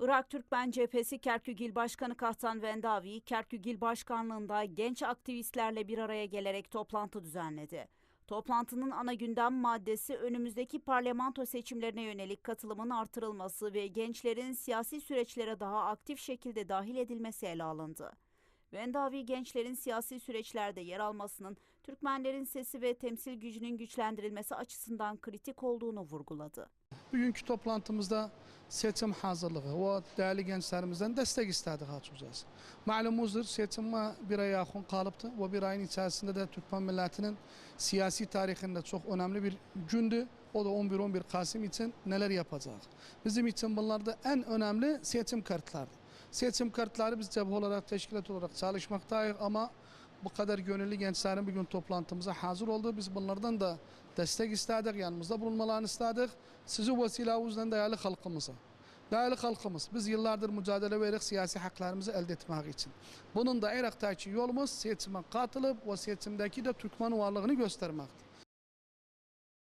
Irak Türkmen Cephesi Kerkük İl Başkanı Kahtan Vendavi, Kerkük İl Başkanlığı'nda genç aktivistlerle bir araya gelerek toplantı düzenledi. Toplantının ana gündem maddesi önümüzdeki parlamento seçimlerine yönelik katılımın artırılması ve gençlerin siyasi süreçlere daha aktif şekilde dahil edilmesi ele alındı. Vendavi gençlerin siyasi süreçlerde yer almasının Türkmenlerin sesi ve temsil gücünün güçlendirilmesi açısından kritik olduğunu vurguladı. Bugünkü toplantımızda seçim hazırlığı ve değerli gençlerimizden destek istedik açıkçası. Malumunuzdur seçime bir ay yakın kalıptı ve bir ayın içerisinde de Türkmen milletinin siyasi tarihinde çok önemli bir gündü. O da 11-11 Kasım için neler yapacak? Bizim için bunlarda en önemli seçim kartlardı. Seçim kartları biz cephe olarak, teşkilat olarak çalışmaktayız ama bu kadar gönüllü gençlerin bugün toplantımıza hazır oldu. Biz bunlardan da destek istedik, yanımızda bulunmalarını istedik. Sizi vesilenizden değerli halkımıza. Değerli halkımız, biz yıllardır mücadele verdik siyasi haklarımızı elde etmek için. Bunun da Irak'taki yolumuz seçime katılıp o seçimdeki de Türkmen varlığını göstermektir.